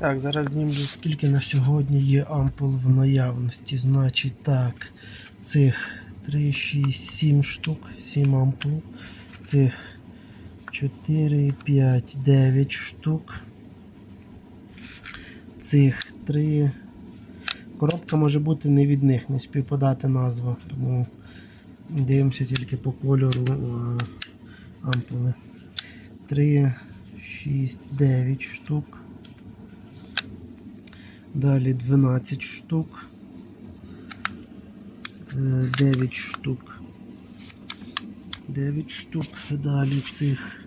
Так, зараз знімлю, скільки на сьогодні є ампул в наявності. Значить, так, цих 3, 6, 7 штук, 7 ампул. Цих 4, 5, 9 штук. Цих 3. Коробка може бути не від них, не співпадати назва, тому дивимося тільки по кольору е, ампули. 3, 6, 9 штук. Далі 12 штук. Е, 9 штук. 9 штук. Далі цих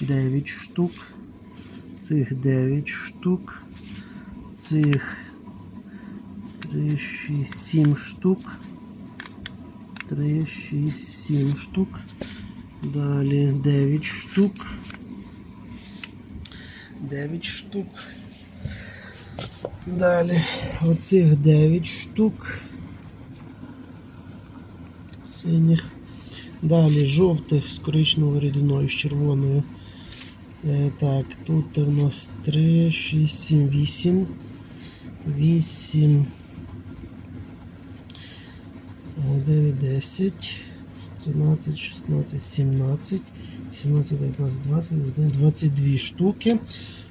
9 штук. Цих 9 штук. Цих 3, 6, 7 штук. 3, 6, 7 штук. Далі 9 штук. 9 штук. Далі оцих 9 штук. Синіх. Далі жовтих з коричневою рідиною, з червоною. Е, так, тут у нас 3, 6, 7, 8. 8. 9, 10. 13, 16, 17. 17, 19, 20, 21, 22 штуки.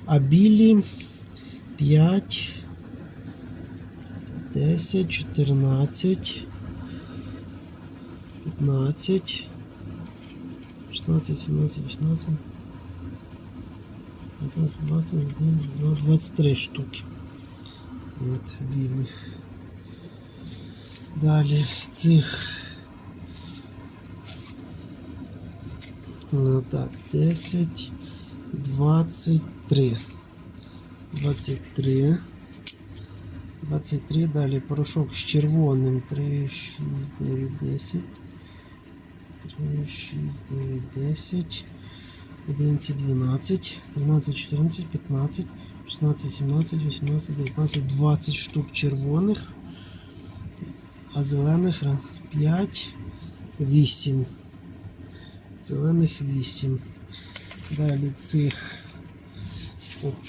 А білі 5, 10, 14, 15, 16, 17, 18, 19, 20, 21, 23 штуки. От білих. Далі цих. Ну так, 10, 23. 23. 23. Далі порошок з червоним. 3, 6, 9, 10. 3, 6, 9, 10. 11, 12, 13, 14, 15, 16, 17, 18, 19, 20 штук червоних, а зелених 5, 8. Зелених 8. Далі цих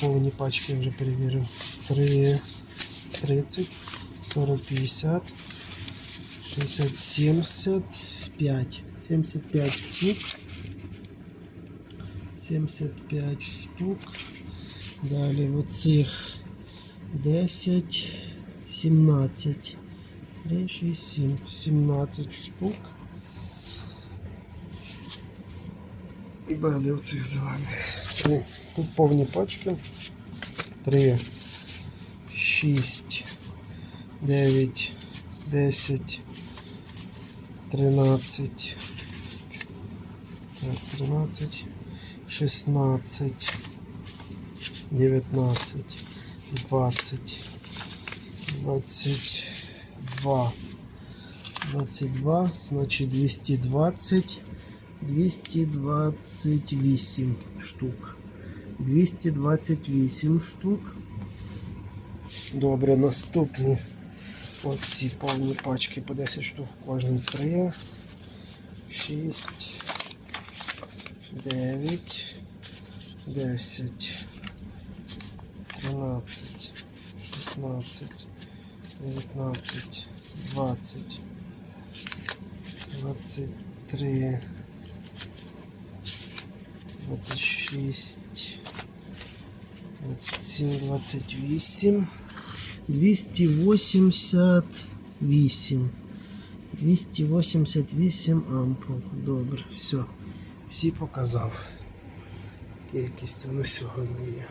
повні пачки я вже перевірив. 3, 30, 40, 50, 60, 75. 75 штук. 75 штук. Далі оцих 10, 17. 3, 6, 7. 17 штук. Далі оцих зелених. Три. Тут повні пачки. 3, 6, 9, 10, 13, так, 13, 16, 19, 20, 22, 22, значить 220, 228 штук. 228 штук. Добре, наступні. Оці повні пачки по 10 штук, кожен 3, 6, 9, 10, 13, 16, 19, 20, 23, 26, 27, 28, 288. 288 ампул. Добре, все. Всі показав. Кількість це на сьогодні є.